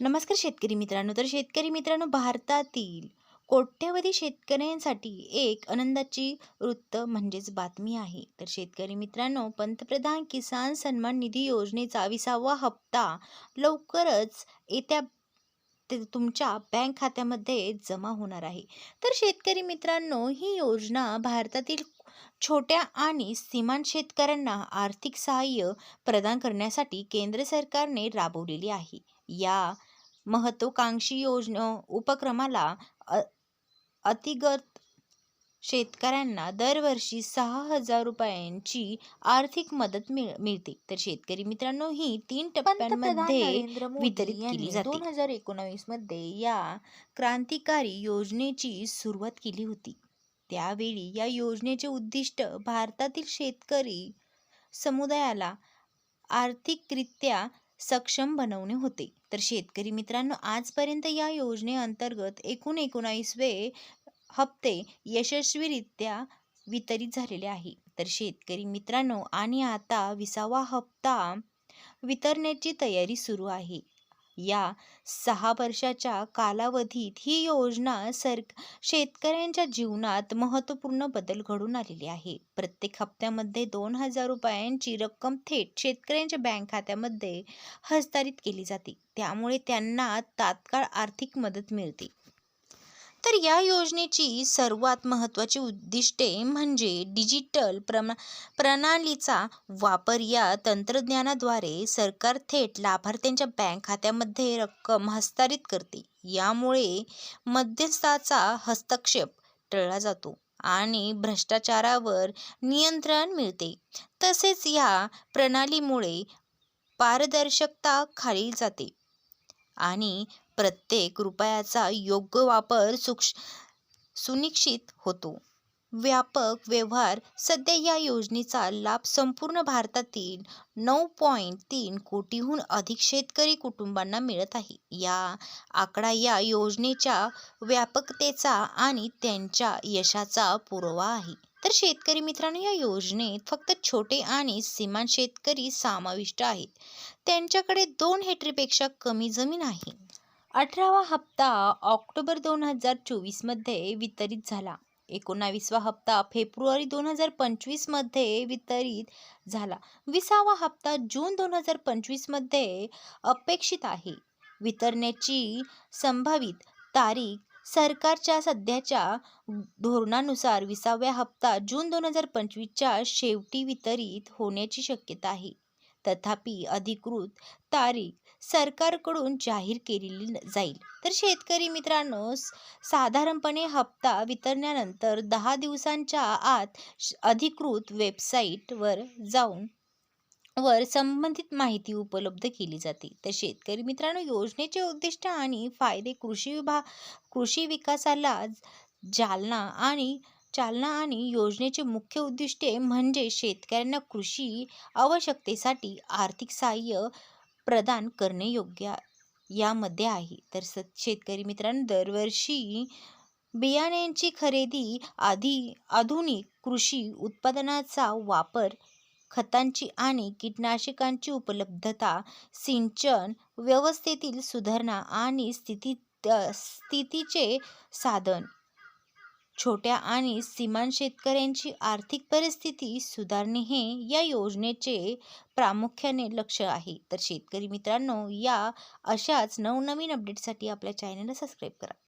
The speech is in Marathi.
नमस्कार शेतकरी मित्रांनो. तर शेतकरी मित्रांनो भारतातील कोट्यवधी शेतकऱ्यांसाठी एक आनंदाची वृत्त म्हणजेच बातमी आहे. तर शेतकरी मित्रांनो पंतप्रधान किसान सन्मान निधी योजनेचा विसावा हप्ता लवकरच येत्या ते तुमच्या बँक खात्यामध्ये जमा होणार आहे. तर शेतकरी मित्रांनो ही योजना भारतातील छोट्या आणि सीमांत शेतकऱ्यांना आर्थिक सहाय्य प्रदान करण्यासाठी केंद्र सरकारने राबवलेली आहे. या महत्त्वाकांक्षी योजना उपक्रमाला अतिगत शेतकऱ्यांना दरवर्षी सहा हजार रुपयांची आर्थिक मदत मिळ मिळते तर शेतकरी मित्रांनो ही तीन टप्प्यांमध्ये वितरित केली जाते. दोन हजार एकोणावीसमध्ये या क्रांतिकारी योजनेची सुरुवात केली होती त्यावेळी या योजनेचे उद्दिष्ट भारतातील शेतकरी समुदायाला आर्थिकरित्या सक्षम बनवणे होते. तर शेतकरी मित्रांनो आजपर्यंत या योजनेअंतर्गत एकूण एकोणावीसवे हप्ते यशस्वीरित्या वितरित झालेले आहे. तर शेतकरी मित्रांनो आणि आता विसावा हप्ता वितरण्याची तयारी सुरू आहे. या सहा वर्षाच्या कालावधीत ही योजना सर शेतकऱ्यांच्या जीवनात महत्त्वपूर्ण बदल घडून आलेले आहे. प्रत्येक हप्त्यामध्ये दोन हजार रुपयांची रक्कम थेट शेतकऱ्यांच्या बँक खात्यामध्ये हस्तांतरित केली जाते. त्यामुळे त्यांना तात्काळ आर्थिक मदत मिळते. तर या योजनेची सर्वात महत्त्वाची उद्दिष्टे म्हणजे डिजिटल प्रमा प्रणालीचा वापर या तंत्रज्ञानाद्वारे सरकार थेट लाभार्थ्यांच्या बँक खात्यामध्ये रक्कम हस्तांतरित करते. यामुळे मध्यस्थाचा हस्तक्षेप टळला जातो आणि भ्रष्टाचारावर नियंत्रण मिळते. तसेच या प्रणालीमुळे पारदर्शकता खाली जाते आणि प्रत्येक रुपयाचा योग्य वापर सुक्ष सुनिश्चित होतो. व्यापक व्यवहार सध्या या योजनेचा लाभ संपूर्ण भारतातील नऊ पॉईंट तीन कोटीहून अधिक शेतकरी कुटुंबांना मिळत आहे. या आकडा या योजनेच्या व्यापकतेचा आणि त्यांच्या यशाचा पुरावा आहे. तर शेतकरी मित्रांनो या योजनेत फक्त छोटे आणि सीमांत शेतकरी समाविष्ट आहेत. त्यांच्याकडे दोन हेक्टरपेक्षा कमी जमीन आहे. अठरावा हप्ता ऑक्टोबर दोन हजार चोवीसमध्ये वितरित झाला. एकोणावीसवा हप्ता फेब्रुवारी दोन हजार पंचवीसमध्ये वितरित झाला. विसावा हप्ता जून दोन हजार पंचवीसमध्ये अपेक्षित आहे. वितरण्याची संभावित तारीख सरकारच्या सध्याच्या धोरणानुसार विसाव्या हप्ता जून दोन हजार पंचवीसच्या शेवटी वितरित होण्याची शक्यता आहे. तथापि अधिकृत तारीख सरकारकडून जाहीर केलेली जाईल. तर शेतकरी मित्रांनो साधारणपणे हप्ता वितरण्यानंतर दहा दिवसांच्या आत अधिकृत वेबसाईटवर जाऊन वर संबंधित माहिती उपलब्ध केली जाते. तर शेतकरी मित्रांनो योजनेचे उद्दिष्ट आणि फायदे कृषी विभाग कृषी विकासाला जालना आणि चालना आणि योजनेचे मुख्य उद्दिष्टे म्हणजे शेतकऱ्यांना कृषी आवश्यकतेसाठी आर्थिक सहाय्य प्रदान करणे योग्य यामध्ये आहे. तर स शेतकरी मित्रांनो दरवर्षी बियाण्यांची खरेदी आधी आधुनिक कृषी उत्पादनाचा वापर खतांची आणि कीटकनाशकांची उपलब्धता सिंचन व्यवस्थेतील सुधारणा आणि स्थिती स्थितीचे साधन छोट्या आणि सीमांत शेतकऱ्यांची आर्थिक परिस्थिती सुधारणे हे या योजनेचे प्रामुख्याने लक्ष आहे. तर शेतकरी मित्रांनो या अशाच नवनवीन अपडेटसाठी आपल्या चॅनलला सबस्क्राईब करा.